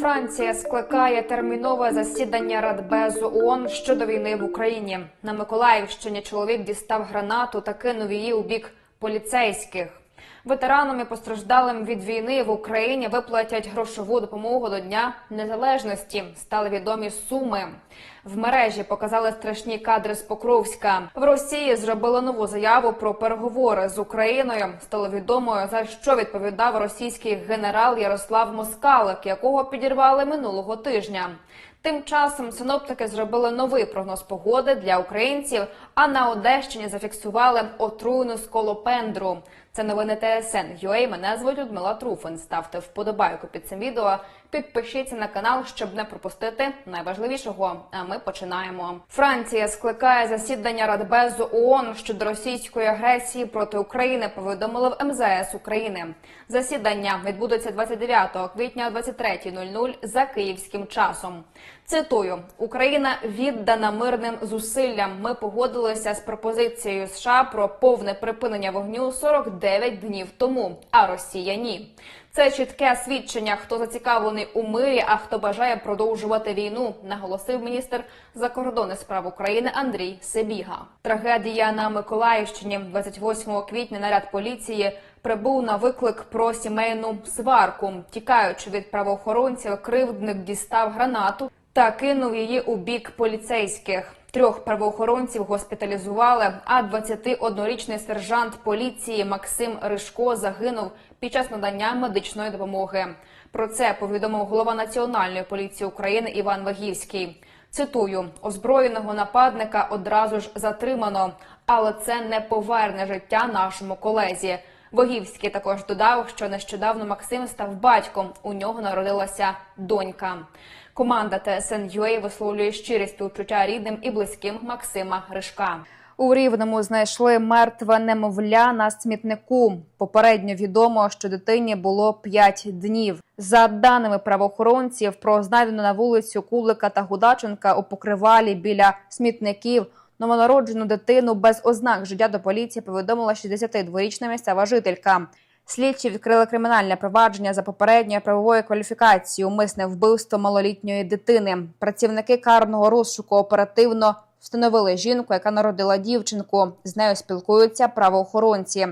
Франція скликає термінове засідання Радбезу ООН щодо війни в Україні. На Миколаївщині чоловік дістав гранату та кинув її у бік поліцейських. Ветеранам і постраждалим від війни в Україні виплатять грошову допомогу до Дня Незалежності. Стали відомі суми. В мережі показали страшні кадри з Покровська. В Росії зробили нову заяву про переговори з Україною. Стало відомо за що відповідав російський генерал Ярослав Москалик, якого підірвали минулого тижня. Тим часом синоптики зробили новий прогноз погоди для українців. А на Одещині зафіксували отруйну сколопендру. Це новини ТСН. UA. Мене звуть Людмила Труфин. Ставте вподобайку під цим відео. Підпишіться на канал, щоб не пропустити найважливішого. А ми починаємо. Франція скликає засідання Радбезу ООН щодо російської агресії проти України. Повідомили в МЗС України. Засідання відбудеться 29 квітня о 23.00 за київським часом. Цитую: Україна віддана мирним зусиллям. Ми погодилися з пропозицією США про повне припинення вогню 49 днів тому. А Росія ні. Це чітке свідчення, хто зацікавлений у мирі, а хто бажає продовжувати війну, наголосив міністр закордонних справ України Андрій Себіга. Трагедія на Миколаївщині 28 квітня наряд поліції прибув на виклик про сімейну сварку. Тікаючи від правоохоронців, кривдник дістав гранату та кинув її у бік поліцейських. Трьох правоохоронців госпіталізували, а 21-річний сержант поліції Максим Ришко загинув під час надання медичної допомоги. Про це повідомив голова Національної поліції України Іван Вагівський. Цитую: озброєного нападника одразу ж затримано, але це не поверне життя нашому колезі. Вогівський також додав, що нещодавно Максим став батьком. У нього народилася донька. Команда ТСН.UA висловлює щирі співчуття рідним і близьким Максима Гришка. У Рівному знайшли мертве немовля на смітнику. Попередньо відомо, що дитині було 5 днів. За даними правоохоронців, про знайдену на вулицю Кулика та Гудаченка у покривалі біля смітників новонароджену дитину без ознак життя до поліції повідомила 62-річна місцева жителька. Слідчі відкрили кримінальне провадження за попередньою правовою кваліфікацією умисне вбивство малолітньої дитини. Працівники карного розшуку оперативно встановили жінку, яка народила дівчинку. З нею спілкуються правоохоронці.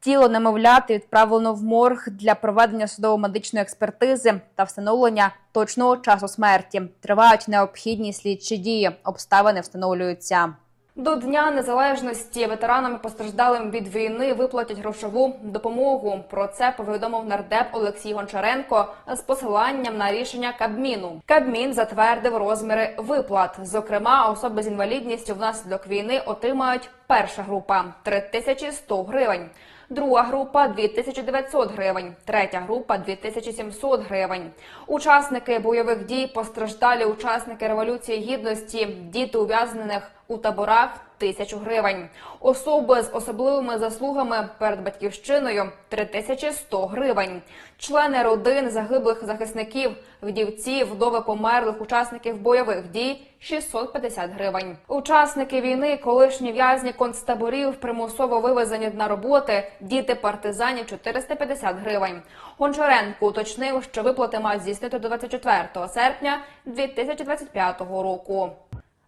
Тіло немовляти відправлено в морг для проведення судово-медичної експертизи та встановлення точного часу смерті. Тривають необхідні слідчі дії. Обставини встановлюються. До Дня Незалежності ветеранам і постраждалим від війни виплатять грошову допомогу. Про це повідомив нардеп Олексій Гончаренко з посиланням на рішення Кабміну. Кабмін затвердив розміри виплат. Зокрема, особи з інвалідністю внаслідок війни отримають перша група 3100 гривень. Друга група 2900 гривень, третя група 2700 гривень. Учасники бойових дій, постраждалі учасники революції гідності, діти ув'язнених у таборах тисячу гривень. Особи з особливими заслугами перед батьківщиною 3100 гривень. Члени родин загиблих захисників, вдівці, вдови померлих учасників бойових дій 650 гривень. Учасники війни, колишні в'язні концтаборів, примусово вивезені на роботи, діти партизанів 450 гривень. Гончаренко уточнив, що виплати мають здійснити до 24 серпня 2025 року.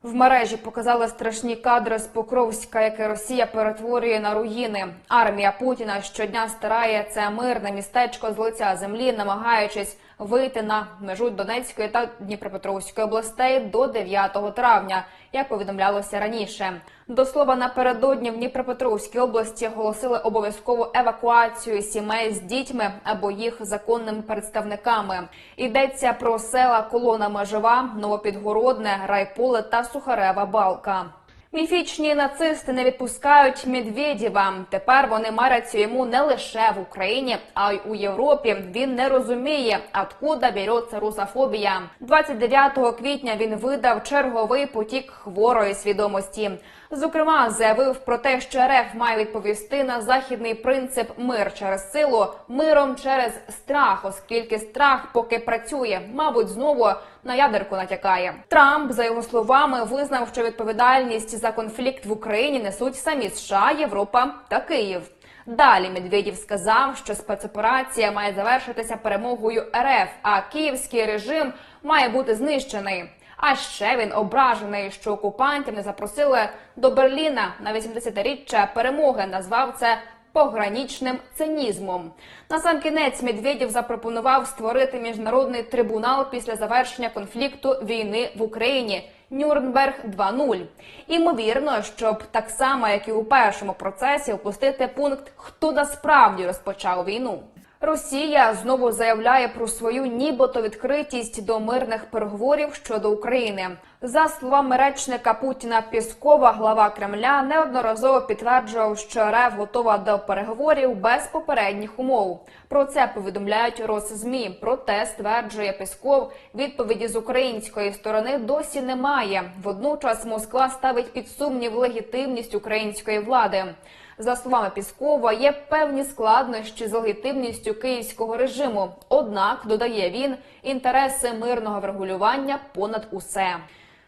В мережі показали страшні кадри з Покровська, яке Росія перетворює на руїни. Армія Путіна щодня старає це мирне містечко з лиця землі, намагаючись вийти на межу Донецької та Дніпропетровської областей до 9 травня, як повідомлялося раніше. До слова, напередодні в Дніпропетровській області оголосили обов'язкову евакуацію сімей з дітьми або їх законними представниками. Йдеться про села Колона Межова, Новопідгородне, Райполе та Сухарева Балка. Міфічні нацисти не відпускають Медведєва. Тепер вони маряться йому не лише в Україні, а й у Європі. Він не розуміє, откуда береться русофобія. 29 квітня він видав черговий потік хворої свідомості. Зокрема, заявив про те, що РФ має відповісти на західний принцип мир через силу, миром через страх, оскільки страх поки працює, мабуть, знову на ядерку натякає. Трамп, за його словами, визнав, що відповідальність за конфлікт в Україні несуть самі США, Європа та Київ. Далі Медведєв сказав, що спецоперація має завершитися перемогою РФ, а київський режим має бути знищений. А ще він ображений, що окупантів не запросили до Берліна на 80-річчя перемоги. Назвав це пограничним цинізмом. На сам кінець Медведєв запропонував створити міжнародний трибунал після завершення конфлікту війни в Україні. Нюрнберг 2.0. Імовірно, щоб так само, як і у першому процесі, опустити пункт Хто насправді розпочав війну. Росія знову заявляє про свою нібито відкритість до мирних переговорів щодо України. За словами речника Путіна Піскова, глава Кремля неодноразово підтверджував, що РФ готова до переговорів без попередніх умов. Про це повідомляють Росзмі. Проте стверджує Пісков, відповіді з української сторони досі немає. Водночас Москва ставить під сумнів легітимність української влади. За словами Піскова, є певні складнощі з легітимністю київського режиму. Однак додає він інтереси мирного врегулювання понад усе.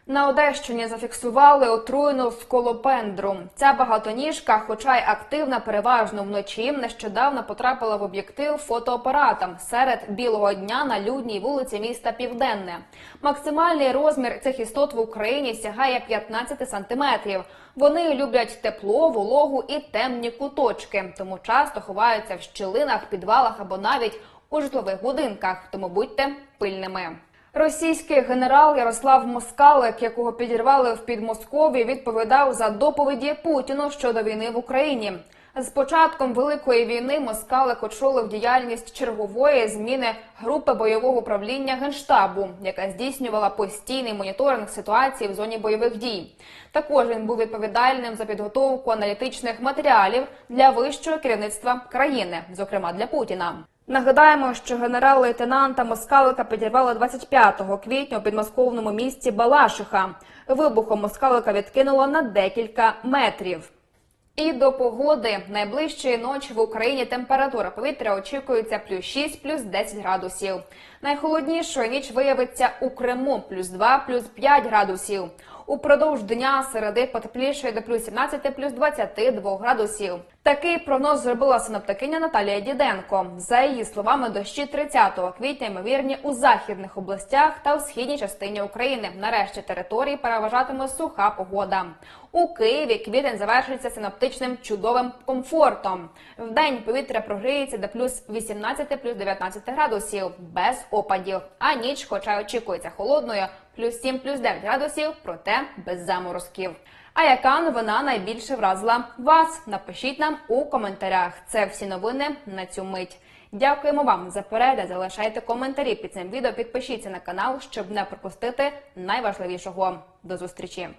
На Одещині зафіксували отруєну сколопендру. Ця багатоніжка, хоча й активна, переважно вночі, нещодавно потрапила в об'єктив фотоапарата серед білого дня на людній вулиці міста Південне. Максимальний розмір цих істот в Україні сягає 15 сантиметрів. Вони люблять тепло, вологу і темні куточки, тому часто ховаються в щілинах, підвалах або навіть у житлових будинках. Тому будьте пильними. Російський генерал Ярослав Москалик, якого підірвали в Підмосков'ї, відповідав за доповіді Путіну щодо війни в Україні. З початком великої війни Москалик очолив діяльність чергової зміни групи бойового управління генштабу, яка здійснювала постійний моніторинг ситуації в зоні бойових дій. Також він був відповідальним за підготовку аналітичних матеріалів для вищого керівництва країни, зокрема для Путіна. Нагадаємо, що генерал-лейтенанта Москалика підірвали 25 квітня у підмосковному місті Балашиха. Вибухом Москалика відкинуло на декілька метрів. І до погоди найближчої ночі в Україні температура повітря очікується плюс 6, плюс 10 градусів. Найхолоднішою ніч виявиться у Криму плюс 2, плюс 5 градусів. Упродовж дня середи потеплішає до плюс 17, плюс 22 градусів. Такий прогноз зробила синоптикиня Наталія Діденко. За її словами, дощі 30 квітня ймовірні у західних областях та у східній частині України. Нарешті території переважатиме суха погода. У Києві квітень завершиться синоптичним чудовим комфортом. Вдень повітря прогріється до плюс 18, плюс 19 градусів без опадів. А ніч, хоча очікується холодною, плюс 7, плюс 9 градусів, проте без заморозків. А яка новина найбільше вразила вас? Напишіть нам у коментарях. Це всі новини на цю мить. Дякуємо вам за перегляд. Залишайте коментарі під цим відео. Підпишіться на канал, щоб не пропустити найважливішого. До зустрічі.